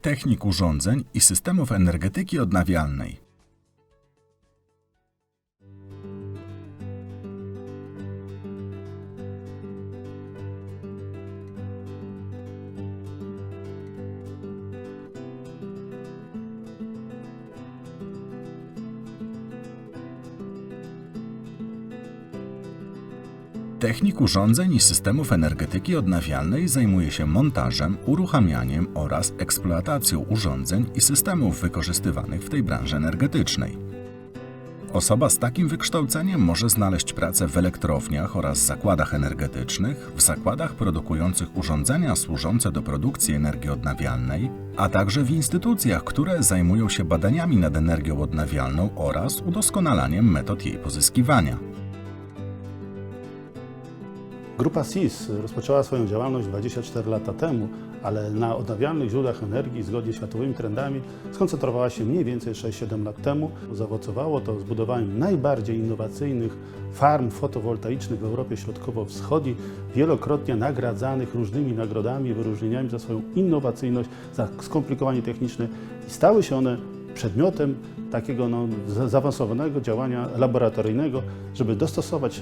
technik urządzeń i systemów energetyki odnawialnej. Technik urządzeń i systemów energetyki odnawialnej zajmuje się montażem, uruchamianiem oraz eksploatacją urządzeń i systemów wykorzystywanych w tej branży energetycznej. Osoba z takim wykształceniem może znaleźć pracę w elektrowniach oraz zakładach energetycznych, w zakładach produkujących urządzenia służące do produkcji energii odnawialnej, a także w instytucjach, które zajmują się badaniami nad energią odnawialną oraz udoskonalaniem metod jej pozyskiwania. Grupa SIS rozpoczęła swoją działalność 24 lata temu, ale na odnawialnych źródłach energii zgodnie z światowymi trendami skoncentrowała się mniej więcej 6-7 lat temu. Zaowocowało to zbudowaniem najbardziej innowacyjnych farm fotowoltaicznych w Europie Środkowo-Wschodniej, wielokrotnie nagradzanych różnymi nagrodami, wyróżnieniami za swoją innowacyjność, za skomplikowanie techniczne i stały się one przedmiotem takiego no, za- zaawansowanego działania laboratoryjnego, żeby dostosować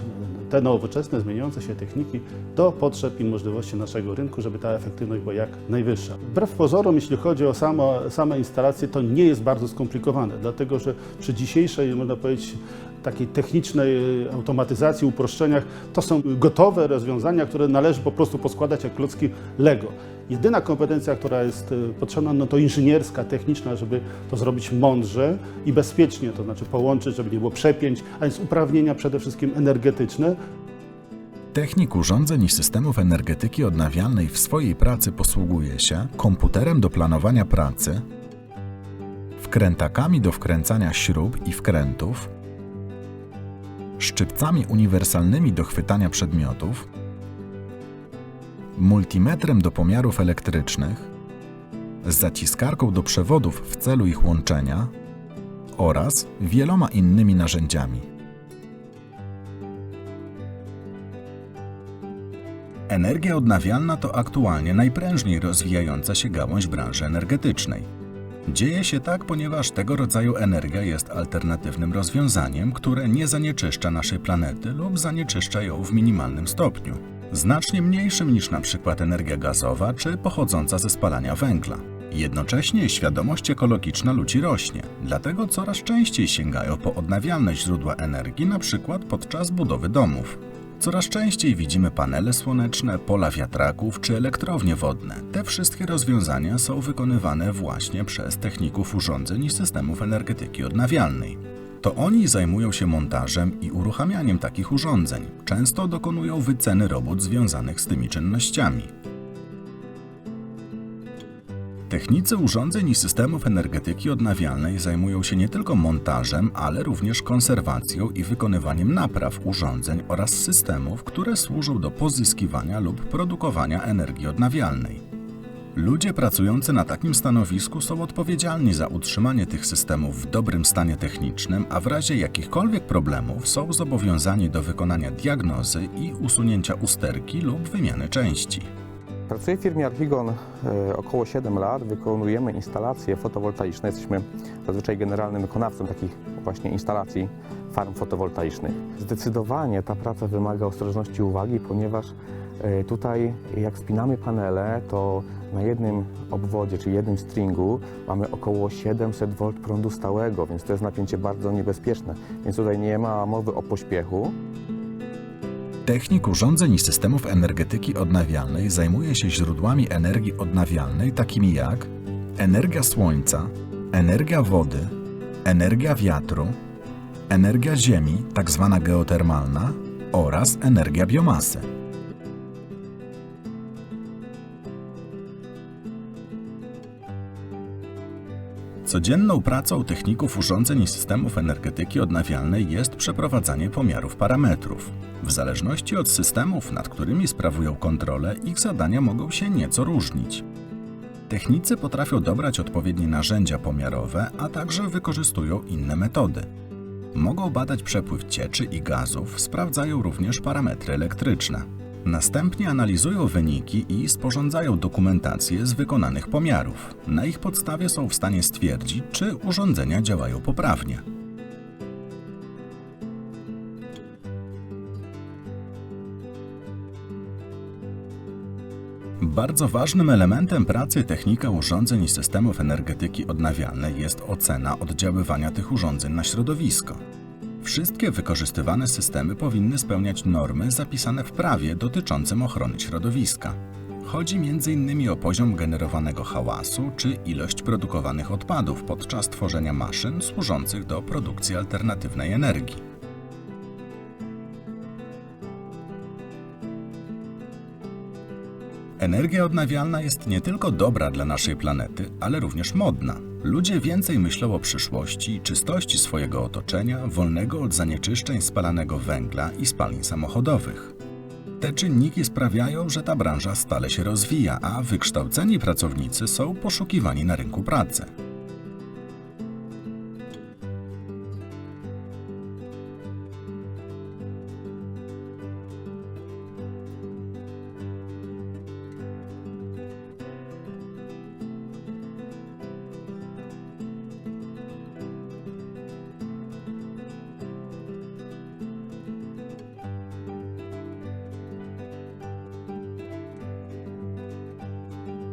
te nowoczesne, zmieniające się techniki do potrzeb i możliwości naszego rynku, żeby ta efektywność była jak najwyższa. Wbrew pozorom, jeśli chodzi o samo, same instalacje, to nie jest bardzo skomplikowane, dlatego że przy dzisiejszej, można powiedzieć, takiej technicznej e, automatyzacji, uproszczeniach, to są gotowe rozwiązania, które należy po prostu poskładać jak klocki Lego. Jedyna kompetencja, która jest e, potrzebna, no to inżynierska, techniczna, żeby to zrobić mądrze i bezpiecznie, to znaczy połączyć, żeby nie było przepięć, a więc uprawnienia przede wszystkim energetyczne, Technik urządzeń i systemów energetyki odnawialnej w swojej pracy posługuje się komputerem do planowania pracy, wkrętakami do wkręcania śrub i wkrętów, szczypcami uniwersalnymi do chwytania przedmiotów, multimetrem do pomiarów elektrycznych, zaciskarką do przewodów w celu ich łączenia oraz wieloma innymi narzędziami. Energia odnawialna to aktualnie najprężniej rozwijająca się gałąź branży energetycznej. Dzieje się tak, ponieważ tego rodzaju energia jest alternatywnym rozwiązaniem, które nie zanieczyszcza naszej planety lub zanieczyszcza ją w minimalnym stopniu, znacznie mniejszym niż przykład energia gazowa czy pochodząca ze spalania węgla. Jednocześnie świadomość ekologiczna ludzi rośnie, dlatego coraz częściej sięgają po odnawialne źródła energii, przykład podczas budowy domów. Coraz częściej widzimy panele słoneczne, pola wiatraków czy elektrownie wodne. Te wszystkie rozwiązania są wykonywane właśnie przez techników urządzeń i systemów energetyki odnawialnej. To oni zajmują się montażem i uruchamianiem takich urządzeń. Często dokonują wyceny robót związanych z tymi czynnościami. Technicy urządzeń i systemów energetyki odnawialnej zajmują się nie tylko montażem, ale również konserwacją i wykonywaniem napraw urządzeń oraz systemów, które służą do pozyskiwania lub produkowania energii odnawialnej. Ludzie pracujący na takim stanowisku są odpowiedzialni za utrzymanie tych systemów w dobrym stanie technicznym, a w razie jakichkolwiek problemów są zobowiązani do wykonania diagnozy i usunięcia usterki lub wymiany części. Pracuję w firmie Archigon e, około 7 lat. Wykonujemy instalacje fotowoltaiczne. Jesteśmy zazwyczaj generalnym wykonawcą takich właśnie instalacji farm fotowoltaicznych. Zdecydowanie ta praca wymaga ostrożności i uwagi, ponieważ tutaj jak spinamy panele, to na jednym obwodzie, czyli jednym stringu mamy około 700 V prądu stałego, więc to jest napięcie bardzo niebezpieczne. Więc tutaj nie ma mowy o pośpiechu. Technik urządzeń i systemów energetyki odnawialnej zajmuje się źródłami energii odnawialnej takimi jak energia słońca, energia wody, energia wiatru, energia ziemi, tzw. geotermalna oraz energia biomasy. Codzienną pracą techników urządzeń i systemów energetyki odnawialnej jest przeprowadzanie pomiarów parametrów. W zależności od systemów, nad którymi sprawują kontrolę, ich zadania mogą się nieco różnić. Technicy potrafią dobrać odpowiednie narzędzia pomiarowe, a także wykorzystują inne metody. Mogą badać przepływ cieczy i gazów, sprawdzają również parametry elektryczne. Następnie analizują wyniki i sporządzają dokumentację z wykonanych pomiarów. Na ich podstawie są w stanie stwierdzić, czy urządzenia działają poprawnie. Bardzo ważnym elementem pracy technika urządzeń i systemów energetyki odnawialnej jest ocena oddziaływania tych urządzeń na środowisko. Wszystkie wykorzystywane systemy powinny spełniać normy zapisane w prawie dotyczącym ochrony środowiska. Chodzi m.in. o poziom generowanego hałasu czy ilość produkowanych odpadów podczas tworzenia maszyn służących do produkcji alternatywnej energii. Energia odnawialna jest nie tylko dobra dla naszej planety, ale również modna. Ludzie więcej myślą o przyszłości i czystości swojego otoczenia, wolnego od zanieczyszczeń spalanego węgla i spalin samochodowych. Te czynniki sprawiają, że ta branża stale się rozwija, a wykształceni pracownicy są poszukiwani na rynku pracy.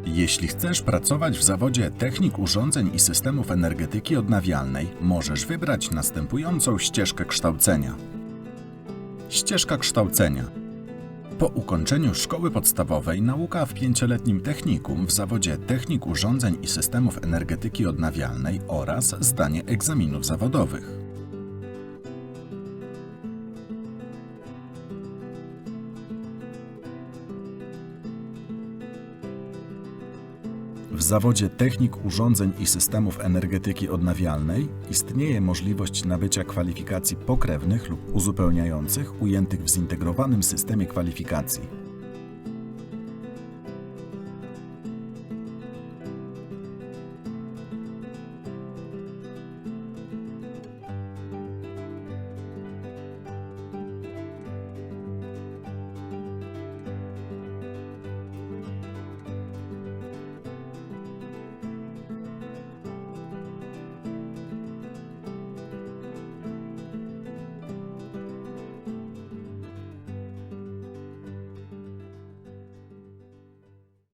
Jeśli chcesz pracować w zawodzie technik urządzeń i systemów energetyki odnawialnej, możesz wybrać następującą ścieżkę kształcenia. Ścieżka kształcenia. Po ukończeniu szkoły podstawowej nauka w pięcioletnim technikum w zawodzie technik urządzeń i systemów energetyki odnawialnej oraz zdanie egzaminów zawodowych. W zawodzie technik urządzeń i systemów energetyki odnawialnej istnieje możliwość nabycia kwalifikacji pokrewnych lub uzupełniających ujętych w zintegrowanym systemie kwalifikacji.